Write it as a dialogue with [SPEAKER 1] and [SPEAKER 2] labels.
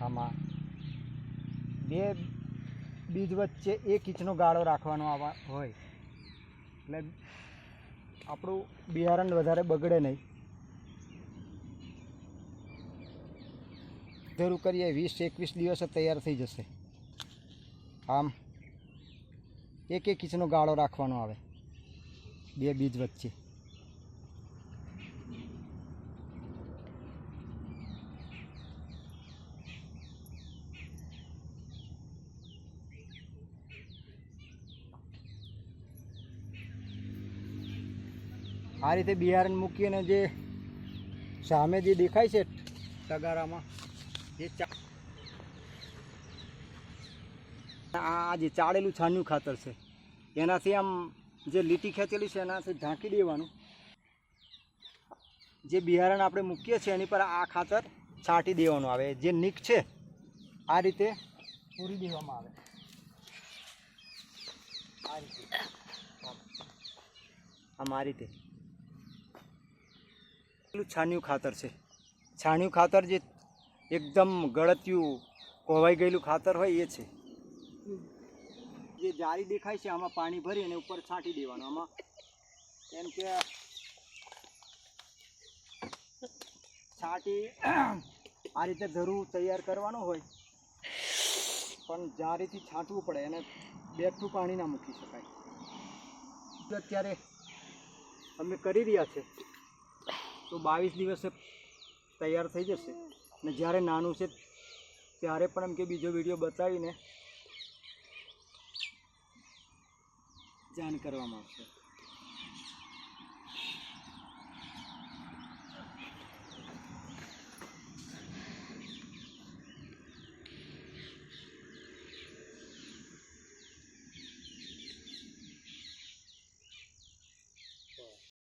[SPEAKER 1] આમાં. બે બીજ વચ્ચે એક ઇંચનો ગાળો રાખવાનો આવા હોય. એટલે આપણું બિયારણ વધારે બગડે નહીં. જરૂર કરીએ, વીસ એકવીસ દિવસે તૈયાર થઈ જશે. આમ એક એક ઇંચનો ગાળો રાખવાનો આવે, બે બીજ વચ્ચે. આ રીતે બિયારણ મૂકીને જે સામે જે દેખાય છે તગારામાં, જે આ જે ચાળેલું છાન્યું ખાતર છે, એનાથી આમ જે લીટી ખેંચેલી છે એનાથી ઢાંકી દેવાનું. જે બિયારણ આપણે મૂકીએ છીએ એની પર આ ખાતર છાંટી દેવાનું આવે. જે નીક છે, આ રીતે પૂરી દેવામાં આવે. આ રીતે. આમ આ રીતે. પેલું છાણિયું ખાતર છે. છાણિયું ખાતર જે એકદમ ગળતિયું કોવાઈ ગયેલું ખાતર હોય એ છે. જે જારી દેખાય છે, આમાં પાણી ભરી અને ઉપર છાંટી દેવાનું. આમાં એમ કે છાંટી આ રીતે ધરું તૈયાર કરવાનું હોય, પણ જારીથી છાંટવું પડે અને બેઠું પાણી ના મૂકી શકાય. અત્યારે અમે કરી રહ્યા છે. તો બાવીસ દિવસે તૈયાર થઈ જશે. અને જ્યારે નાનું છે ત્યારે પણ એમ કે બીજો વીડિયો બતાવીને જાણ કરવામાં આવશે.